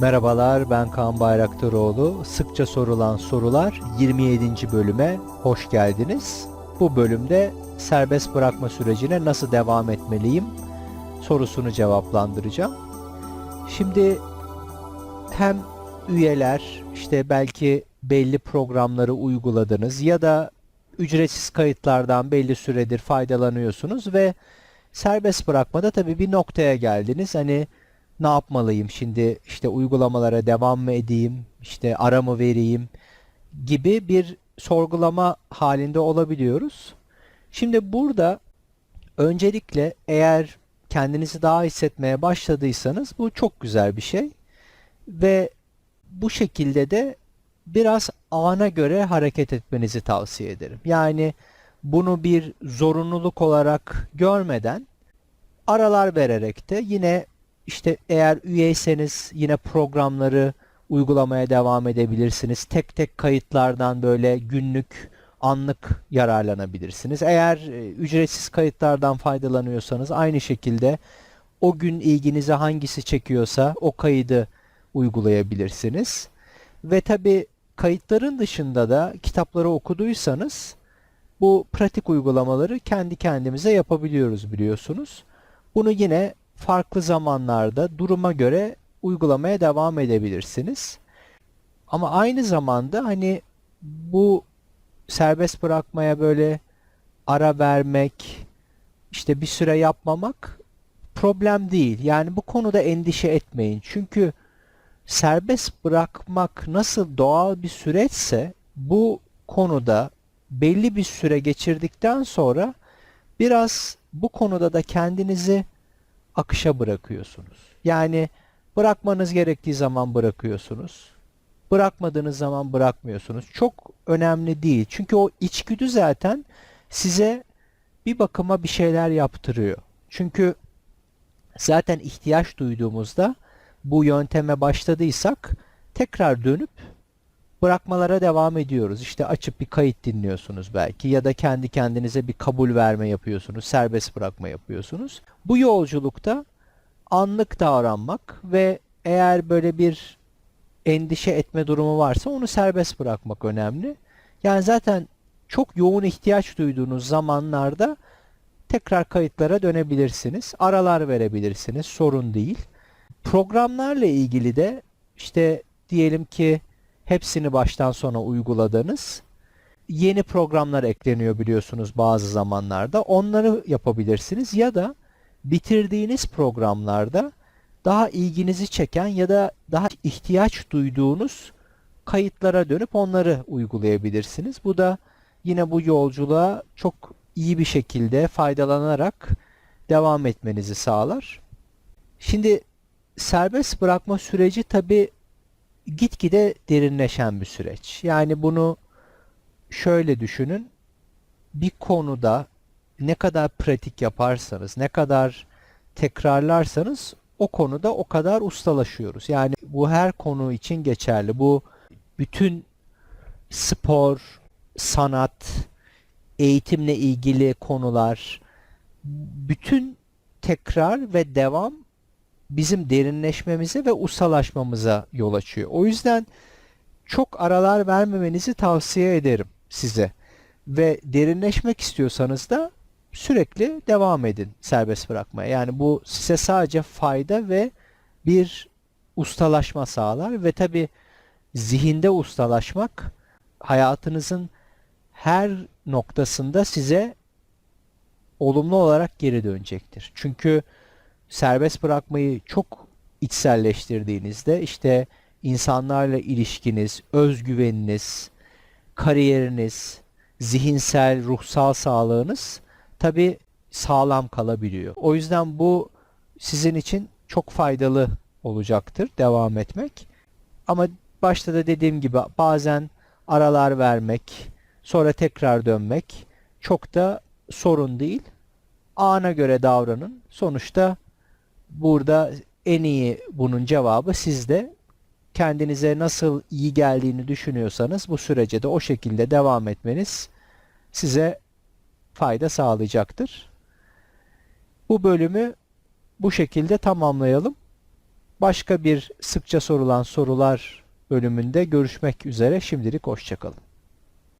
Merhabalar ben Kaan Bayraktaroğlu. Sıkça sorulan sorular 27. bölüme hoş geldiniz. Bu bölümde serbest bırakma sürecine nasıl devam etmeliyim sorusunu cevaplandıracağım. Şimdi hem üyeler işte belki belli programları uyguladınız ya da ücretsiz kayıtlardan belli süredir faydalanıyorsunuz ve serbest bırakmada tabii bir noktaya geldiniz. Hani ne yapmalıyım şimdi işte uygulamalara devam mı edeyim işte ara mı vereyim gibi bir sorgulama halinde olabiliyoruz. Şimdi burada öncelikle eğer kendinizi daha hissetmeye başladıysanız bu çok güzel bir şey ve bu şekilde de biraz ana göre hareket etmenizi tavsiye ederim. Yani bunu bir zorunluluk olarak görmeden aralar vererek de yine işte eğer üyeyseniz yine programları uygulamaya devam edebilirsiniz. Tek tek kayıtlardan böyle günlük, anlık yararlanabilirsiniz. Eğer e, ücretsiz kayıtlardan faydalanıyorsanız aynı şekilde o gün ilginize hangisi çekiyorsa o kaydı uygulayabilirsiniz. Ve tabi kayıtların dışında da kitapları okuduysanız bu pratik uygulamaları kendi kendimize yapabiliyoruz biliyorsunuz. Bunu yine farklı zamanlarda duruma göre uygulamaya devam edebilirsiniz. Ama aynı zamanda hani bu serbest bırakmaya böyle ara vermek, işte bir süre yapmamak problem değil. Yani bu konuda endişe etmeyin. Çünkü serbest bırakmak nasıl doğal bir süreçse bu konuda belli bir süre geçirdikten sonra biraz bu konuda da kendinizi akışa bırakıyorsunuz. Yani bırakmanız gerektiği zaman bırakıyorsunuz. Bırakmadığınız zaman bırakmıyorsunuz. Çok önemli değil. Çünkü o içgüdü zaten size bir bakıma bir şeyler yaptırıyor. Çünkü zaten ihtiyaç duyduğumuzda bu yönteme başladıysak tekrar dönüp bırakmalara devam ediyoruz. İşte açıp bir kayıt dinliyorsunuz belki ya da kendi kendinize bir kabul verme yapıyorsunuz, serbest bırakma yapıyorsunuz. Bu yolculukta anlık davranmak ve eğer böyle bir endişe etme durumu varsa onu serbest bırakmak önemli. Yani zaten çok yoğun ihtiyaç duyduğunuz zamanlarda tekrar kayıtlara dönebilirsiniz. Aralar verebilirsiniz. Sorun değil. Programlarla ilgili de işte diyelim ki hepsini baştan sona uyguladınız. Yeni programlar ekleniyor biliyorsunuz bazı zamanlarda. Onları yapabilirsiniz ya da bitirdiğiniz programlarda daha ilginizi çeken ya da daha ihtiyaç duyduğunuz kayıtlara dönüp onları uygulayabilirsiniz. Bu da yine bu yolculuğa çok iyi bir şekilde faydalanarak devam etmenizi sağlar. Şimdi serbest bırakma süreci tabi gitgide derinleşen bir süreç. Yani bunu şöyle düşünün. Bir konuda ne kadar pratik yaparsanız, ne kadar tekrarlarsanız o konuda o kadar ustalaşıyoruz. Yani bu her konu için geçerli. Bu bütün spor, sanat, eğitimle ilgili konular, bütün tekrar ve devam bizim derinleşmemize ve ustalaşmamıza yol açıyor. O yüzden çok aralar vermemenizi tavsiye ederim size. Ve derinleşmek istiyorsanız da sürekli devam edin serbest bırakmaya. Yani bu size sadece fayda ve bir ustalaşma sağlar ve tabi zihinde ustalaşmak hayatınızın her noktasında size olumlu olarak geri dönecektir. Çünkü serbest bırakmayı çok içselleştirdiğinizde işte insanlarla ilişkiniz, özgüveniniz, kariyeriniz, zihinsel, ruhsal sağlığınız tabi sağlam kalabiliyor. O yüzden bu sizin için çok faydalı olacaktır devam etmek. Ama başta da dediğim gibi bazen aralar vermek, sonra tekrar dönmek çok da sorun değil. Ana göre davranın. Sonuçta burada en iyi bunun cevabı sizde. Kendinize nasıl iyi geldiğini düşünüyorsanız bu sürece de o şekilde devam etmeniz size fayda sağlayacaktır. Bu bölümü bu şekilde tamamlayalım. Başka bir sıkça sorulan sorular bölümünde görüşmek üzere. Şimdilik hoşçakalın.